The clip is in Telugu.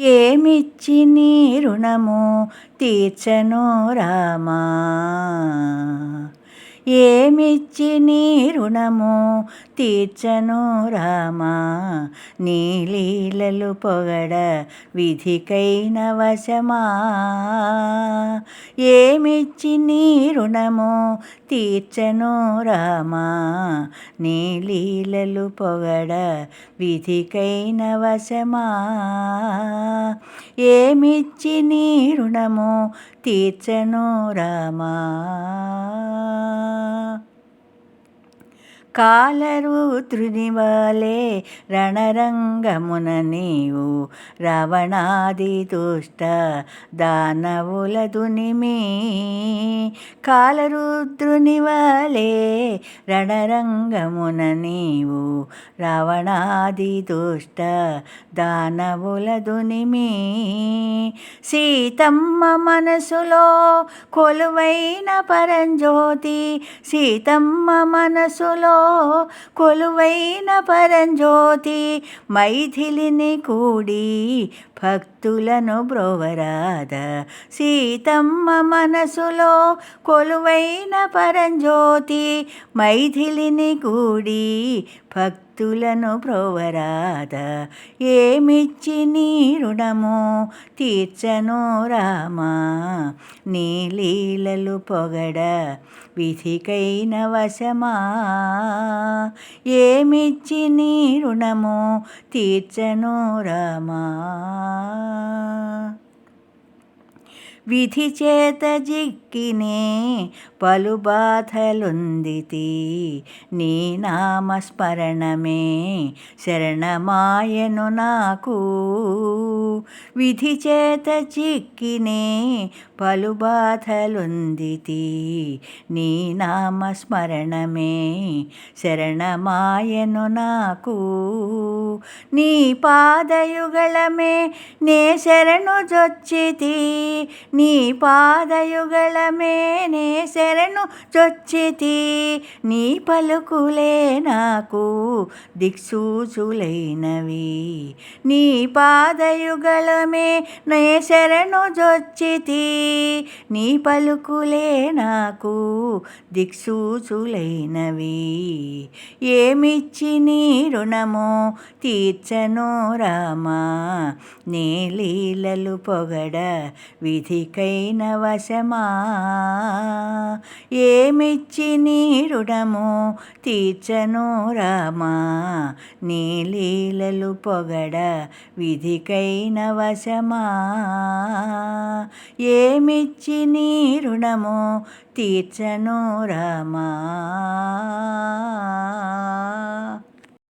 ఏమిచ్చి నీ రుణము? తీర్చను రామా. ఏమిచ్చి నీ రుణము? తీర్చను రామా. నీ లీలలు పొగడ విధికైన వశమా. ఏమిచ్చి నీ రుణము? తీర్చను రామా. నీ లీలలు పొగడ విధికైన వశమా. ఏమిచ్చి నీ రుణము తీర్చను రామా? కాలరుద్రుని వలె రణరంగమున నీవు రావణాది దుష్ట దానవుల దునిమి కాలరుద్రుని రణరంగమున నీవు రావణాది దుష్ట దానవుల దునిమి సీతమ్మ మనసులో కొలువైన పరంజ్యోతి సీతమ్మ మనసులో కొలువైన పరంజ్యోతి మైథిలిని కూడి భక్తులను బ్రోవరాద. సీతమ్మ మనసులో కొలువైన పరంజ్యోతి మైథిలిని కూడి భక్తులను ప్రోవరాద. ఏమిచ్చి నీ రుణము? తీర్చను రామా. నీ లీలలు పొగడ విధికైన వశమా? ఏమిచ్చి నీ రుణము? తీర్చను రామా. విధి చేత జిక్కినే పలు బాధలుందితి. నీ నామస్మరణమే శరణమాయను నాకు. విధి చేత చిక్కినే పలు బాధలుందితి నీ నామస్మరణమే శరణమాయను నాకు. నీ పాదయుగళమే నే శరణు జొచ్చితి నీ పాదయుగళమే నే శరణు జొచ్చితి నీ పలుకులే నాకు దిక్సూచులైనవి. నీ పాదయుగళమే నే శరణు జొచ్చితి. నీ పలుకులే నాకు దిక్సూచులైనవి. ఏమిచ్చి నీ రుణము? తీర్చను రామా. నీ లీలలు పొగడ విధికైన వశమా. ఏమిచ్చి నీ రుణము? తీర్చను రామా. నీ లీలలు పొగడ విధికైన వశమా ఏమిచ్చి నీ రుణము? తీర్చను రమా?